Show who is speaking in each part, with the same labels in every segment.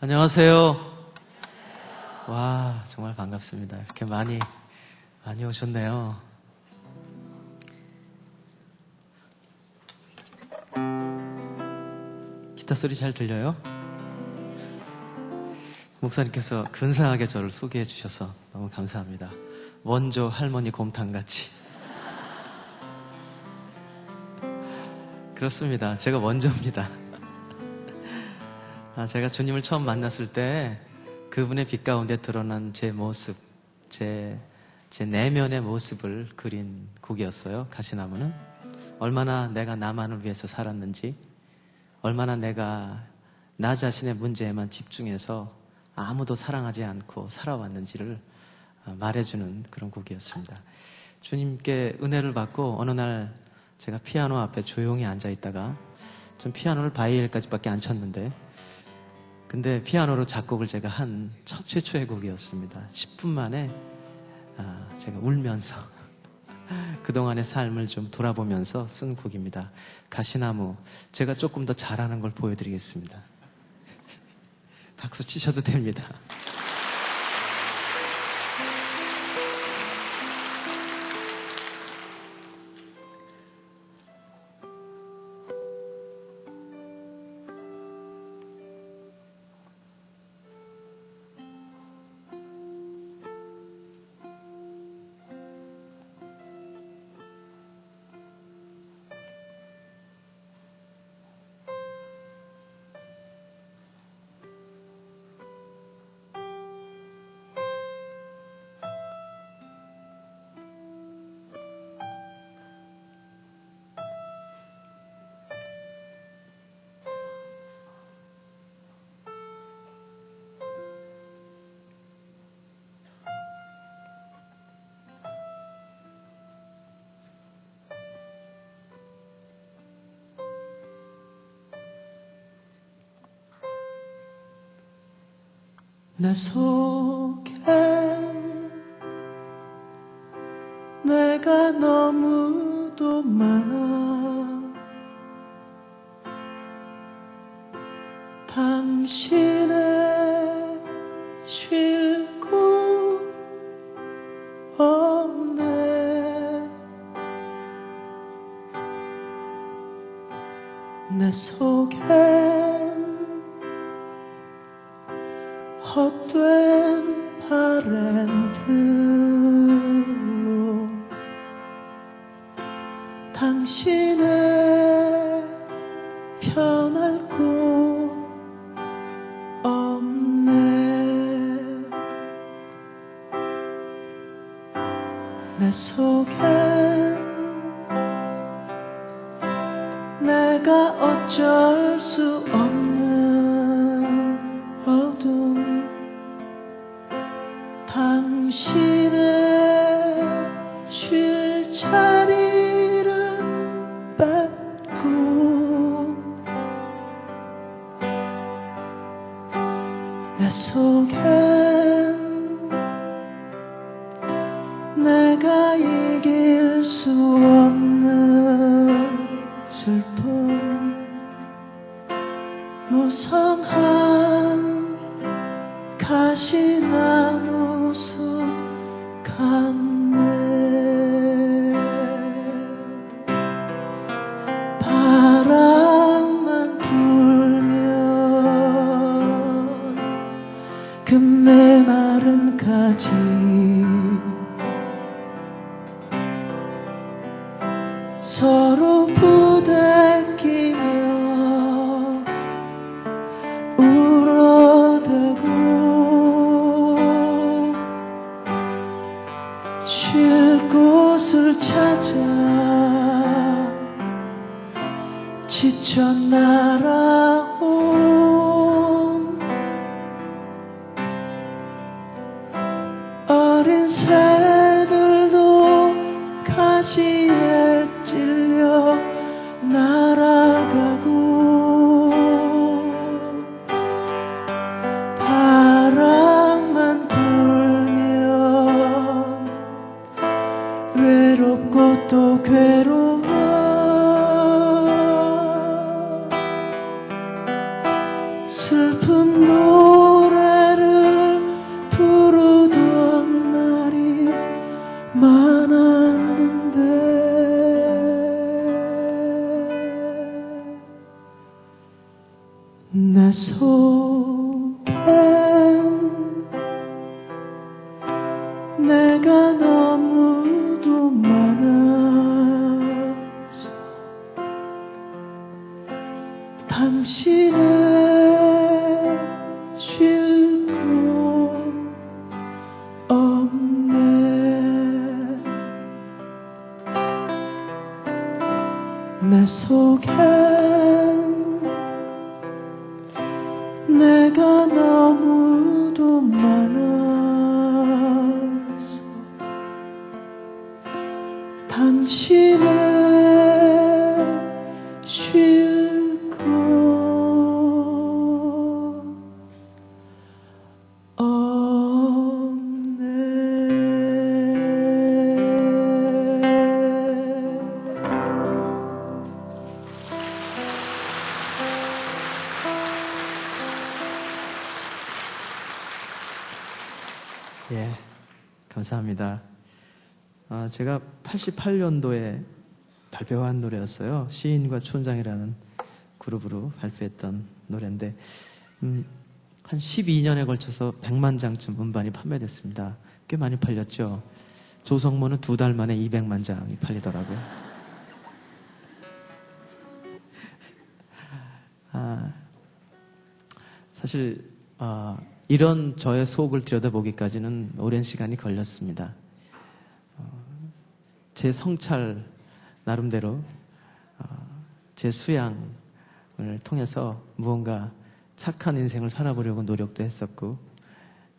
Speaker 1: 안녕하세요. 와, 정말 반갑습니다. 이렇게 많이, 많이 오셨네요. 기타 소리 잘 들려요? 목사님께서 근사하게 저를 소개해 주셔서 너무 감사합니다. 원조 할머니 곰탕같이. 그렇습니다. 제가 원조입니다. 아, 제가 주님을 처음 만났을 때 그분의 빛 가운데 드러난 제 모습, 제, 제 내면의 모습을 그린 곡이었어요. 가시나무는. 얼마나 내가 나만을 위해서 살았는지, 얼마나 내가 나 자신의 문제에만 집중해서 아무도 사랑하지 않고 살아왔는지를 어, 말해주는 그런 곡이었습니다. 주님께 은혜를 받고 어느 날 제가 피아노 앞에 조용히 앉아 있다가 좀 피아노를 바이엘까지밖에 안 쳤는데 근데 피아노로 작곡을 제가 한 첫 최초의 곡이었습니다. 10분 만에 아, 제가 울면서 그동안의 삶을 좀 돌아보면서 쓴 곡입니다. 가시나무 제가 조금 더 잘하는 걸 보여드리겠습니다. 박수 치셔도 됩니다. 내 속엔 내가 너무도 많아 내 속엔 내가 어쩔 수 수 없는 슬픔 무성한 가시 새들도 가시에 찔려 날아가고 바람만 불면 외롭고 또 괴로워 속엔 예, 감사합니다. 아, 제가 88년도에 발표한 노래였어요. 시인과 촌장이라는 그룹으로 발표했던 노래인데, 음, 한 12년에 걸쳐서 100만 장쯤 음반이 판매됐습니다. 꽤 많이 팔렸죠. 조성모는 두 달 만에 200만 장이 팔리더라고요. 아, 사실 아, 이런 저의 속을 들여다보기까지는 오랜 시간이 걸렸습니다. 어, 제 성찰 나름대로 어, 제 수양을 통해서 무언가 착한 인생을 살아보려고 노력도 했었고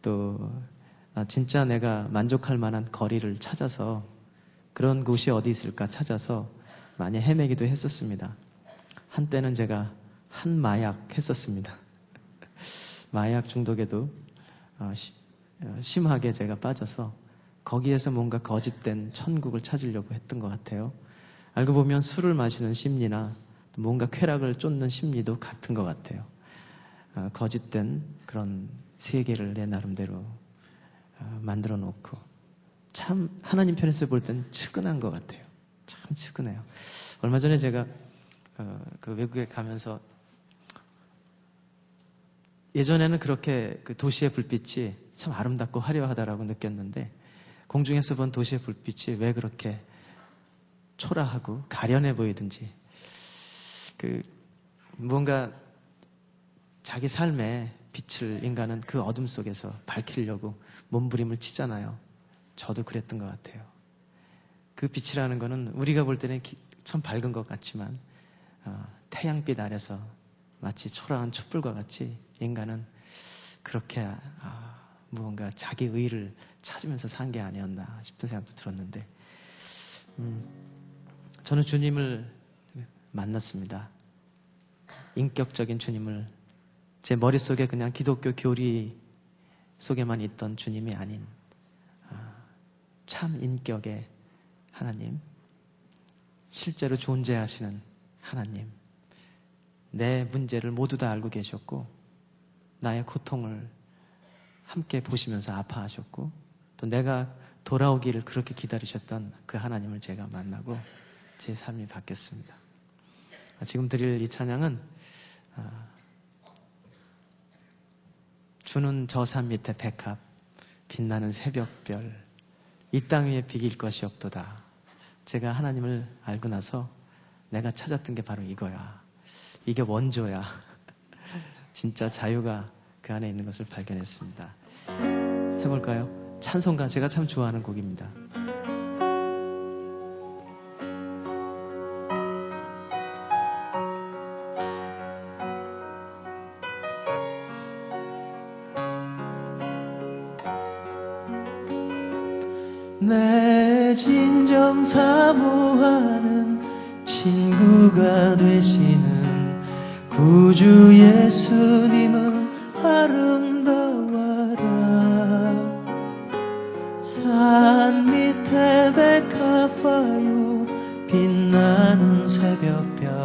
Speaker 1: 또 아, 진짜 내가 만족할 만한 거리를 찾아서 그런 곳이 어디 있을까 찾아서 많이 헤매기도 했었습니다. 한때는 제가 한 마약 했었습니다. 마약 중독에도 어, 시- 어, 심하게 제가 빠져서 거기에서 뭔가 거짓된 천국을 찾으려고 했던 것 같아요. 알고 보면 술을 마시는 심리나 또 뭔가 쾌락을 쫓는 심리도 같은 것 같아요. 어, 거짓된 그런 세계를 내 나름대로 어, 만들어 놓고 참 하나님 편에서 볼 땐 측은한 것 같아요. 참 측은해요. 얼마 전에 제가 어, 그 외국에 가면서 예전에는 그렇게 그 도시의 불빛이 참 아름답고 화려하다라고 느꼈는데 공중에서 본 도시의 불빛이 왜 그렇게 초라하고 가련해 보이든지 그 뭔가 자기 삶의 빛을 인간은 그 어둠 속에서 밝히려고 몸부림을 치잖아요. 저도 그랬던 것 같아요. 그 빛이라는 거는 우리가 볼 때는 기- 참 밝은 것 같지만 어, 태양빛 아래서 마치 초라한 촛불과 같이 인간은 그렇게 아, 무언가 자기 의를 찾으면서 산 게 아니었나 싶은 생각도 들었는데 음, 저는 주님을 만났습니다. 인격적인 주님을 제 머릿속에 그냥 기독교 교리 속에만 있던 주님이 아닌 아, 참 인격의 하나님, 실제로 존재하시는 하나님, 내 문제를 모두 다 알고 계셨고, 나의 고통을 함께 보시면서 아파하셨고, 또 내가 돌아오기를 그렇게 기다리셨던 그 하나님을 제가 만나고 제 삶이 바뀌었습니다. 아, 지금 드릴 이 찬양은 아, 주는 저 산 밑에 백합, 빛나는 새벽별, 이 땅 위에 비길 것이 없도다. 제가 하나님을 알고 나서 내가 찾았던 게 바로 이거야. 이게 원조야. 진짜 자유가 그 안에 있는 것을 발견했습니다. 해볼까요? 찬송가 제가 참 좋아하는 곡입니다. 내 진정 사모하는 친구가 되시는 구주 예수님은 아름다워라. 산 밑에 백합화요 빛나는 새벽별.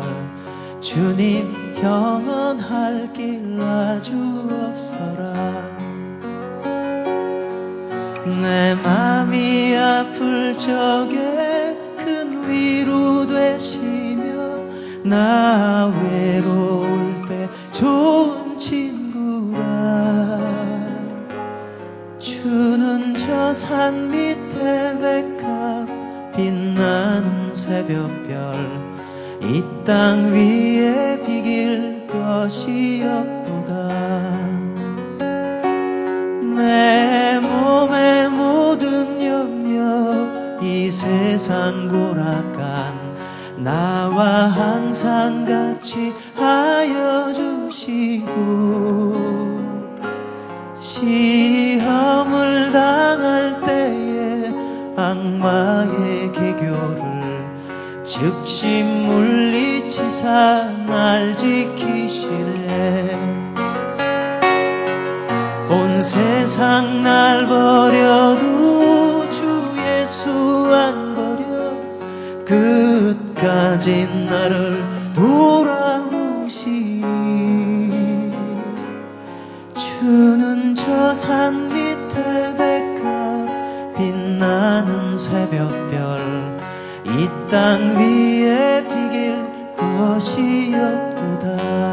Speaker 1: 주님 영원할 길 아주 없어라. 내 맘이 아플 적에 큰 위로 되시며 나외 산 밑에 백합 빛나는 새벽별. 이 땅 위에 비길 것이 없도다. 내 몸의 모든 염려 이 세상 고락간 나와 항상 같이 하여 주시고 시험을 당할 악마의 개교를 즉시 물리치사 날 지키시네. 온 세상 날 버려도 주 예수 안 버려. 끝까지 나를 돌아오시니 주는 저 산 밑에 나는 새벽별 이 땅 위에 비길 것이 없도다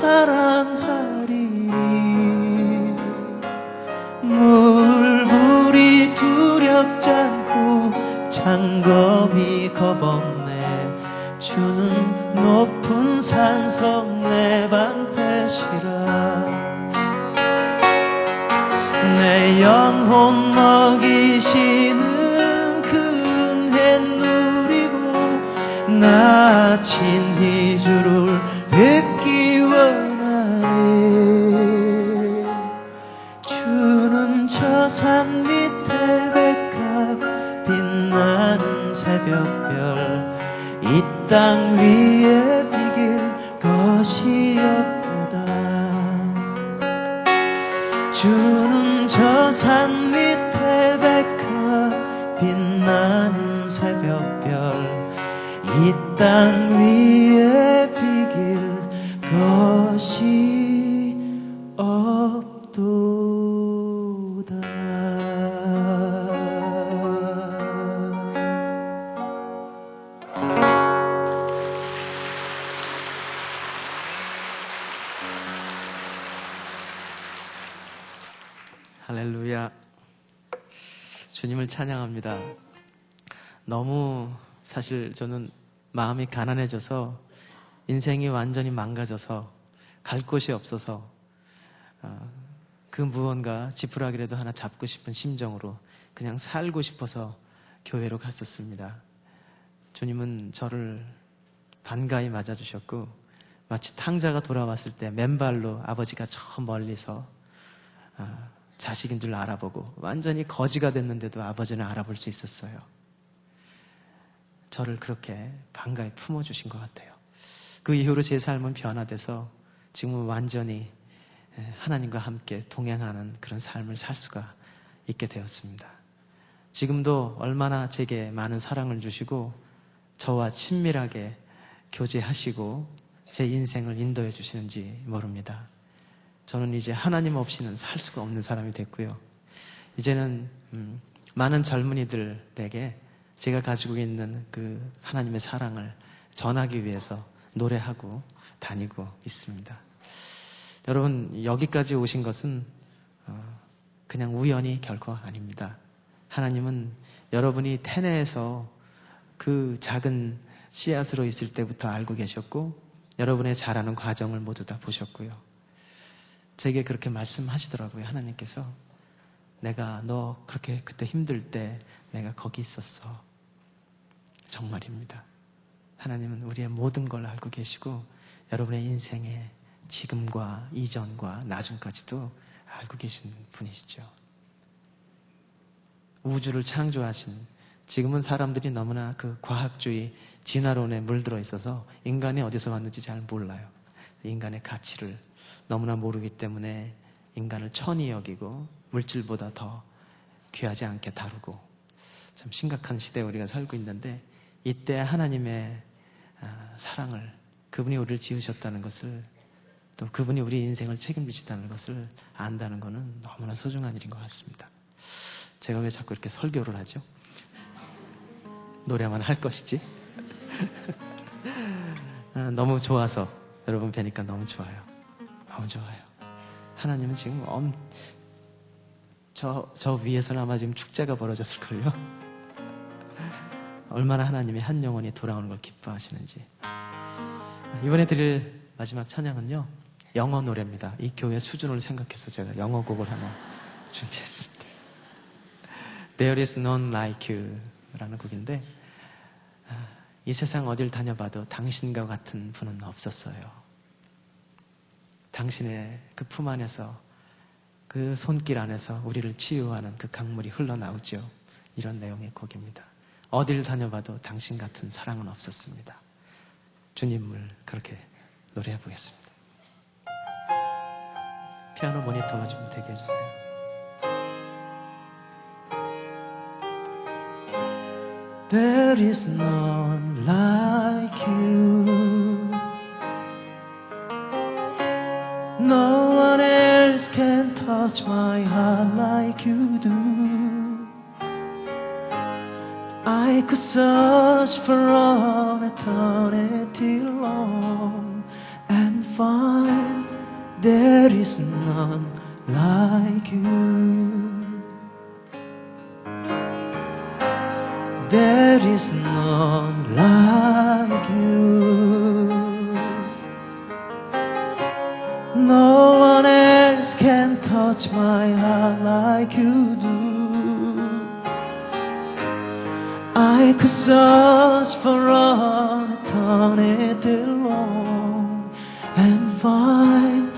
Speaker 1: 사랑하리니 물불이 두렵지 않고 장검이 겁없네. 주는 높은 산성 내 방패시라. 내 영혼 먹이시는 그 은혜 누리고 나 친히 새벽별 이 땅 위에 비길 것이 없도다. 주는 저 산 밑에 백합 빛나는 새벽별 이땅 할렐루야. 주님을 찬양합니다. 너무 사실 저는 마음이 가난해져서 인생이 완전히 망가져서 갈 곳이 없어서 아, 그 무언가 지푸라기라도 하나 잡고 싶은 심정으로 그냥 살고 싶어서 교회로 갔었습니다. 주님은 저를 반가이 맞아주셨고 마치 탕자가 돌아왔을 때 맨발로 아버지가 저 멀리서 아, 자식인 줄 알아보고 완전히 거지가 됐는데도 아버지는 알아볼 수 있었어요. 저를 그렇게 반가이 품어주신 것 같아요. 그 이후로 제 삶은 변화돼서 지금은 완전히 에, 하나님과 함께 동행하는 그런 삶을 살 수가 있게 되었습니다. 지금도 얼마나 제게 많은 사랑을 주시고 저와 친밀하게 교제하시고 제 인생을 인도해 주시는지 모릅니다. 저는 이제 하나님 없이는 살 수가 없는 사람이 됐고요. 이제는 음, 많은 젊은이들에게 제가 가지고 있는 그 하나님의 사랑을 전하기 위해서 노래하고 다니고 있습니다. 여러분 여기까지 오신 것은 어, 그냥 우연이 결코 아닙니다. 하나님은 여러분이 태내에서 그 작은 씨앗으로 있을 때부터 알고 계셨고 여러분의 자라는 과정을 모두 다 보셨고요. 제게 그렇게 말씀하시더라고요. 하나님께서 내가 너 그렇게 그때 힘들 때 내가 거기 있었어. 정말입니다. 하나님은 우리의 모든 걸 알고 계시고 여러분의 인생의 지금과 이전과 나중까지도 알고 계신 분이시죠. 우주를 창조하신 지금은 사람들이 너무나 그 과학주의 진화론에 물들어 있어서 인간이 어디서 왔는지 잘 몰라요. 인간의 가치를 너무나 모르기 때문에 인간을 천히 여기고 물질보다 더 귀하지 않게 다루고 참 심각한 시대에 우리가 살고 있는데 이때 하나님의 아, 사랑을 그분이 우리를 지으셨다는 것을 또 그분이 우리 인생을 책임지시다는 것을 안다는 것은 너무나 소중한 일인 것 같습니다. 제가 왜 자꾸 이렇게 설교를 하죠? 노래만 할 것이지. 아, 너무 좋아서 여러분 뵈니까 너무 좋아요. 너무 좋아요. 하나님은 지금 엄, 저, 저 위에서는 아마 지금 축제가 벌어졌을걸요? 얼마나 하나님이 한 영혼이 돌아오는 걸 기뻐하시는지. 이번에 드릴 마지막 찬양은요, 영어 노래입니다. 이 교회 수준을 생각해서 제가 영어 곡을 하나 준비했습니다. There is none like you 라는 곡인데, 아, 이 세상 어딜 다녀봐도 당신과 같은 분은 없었어요. 당신의 그 품 안에서 그 손길 안에서 우리를 치유하는 그 강물이 흘러나오죠. 이런 내용의 곡입니다. 어딜 다녀봐도 당신 같은 사랑은 없었습니다. 주님을 그렇게 노래해 보겠습니다. 피아노 모니터만 좀 되게 해주세요. There is none like you. Touch my heart like you do. I could search for all eternity long and find there is none like you. There is none like Search for all eternity long and find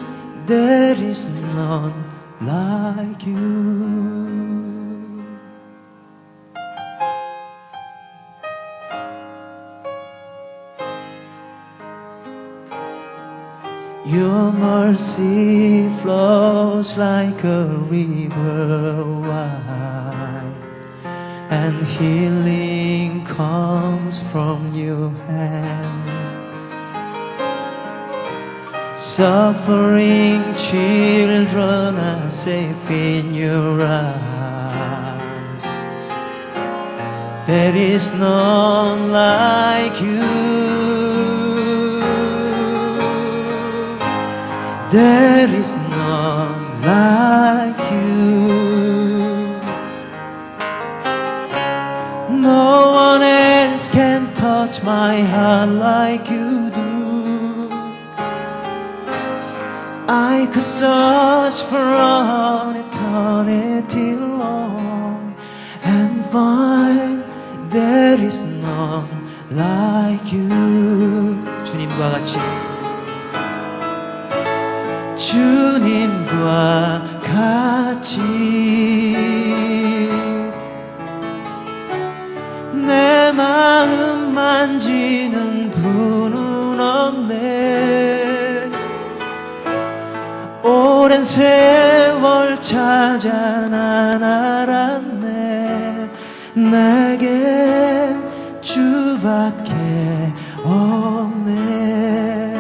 Speaker 1: there is none like you. Your mercy flows like a river wide, and healing comes from your hands. Suffering children are safe in your arms. There is none like you. There is none like touch my heart like you do. I could search for all eternity long and find there is none like you. 주님과 같이. 주님과 같이 만지는 분은 없네. 오랜 세월 찾아 난 알았네. 내겐 주밖에 없네.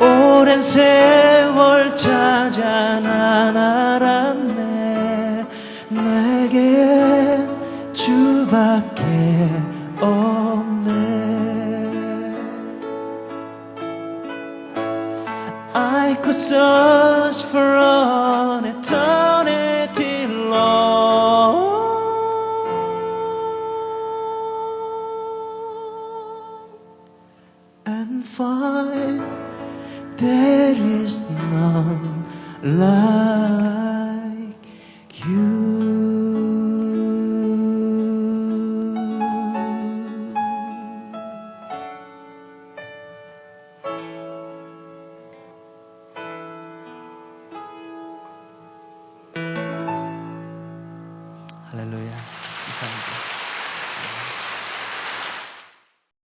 Speaker 1: 오랜 세월 찾아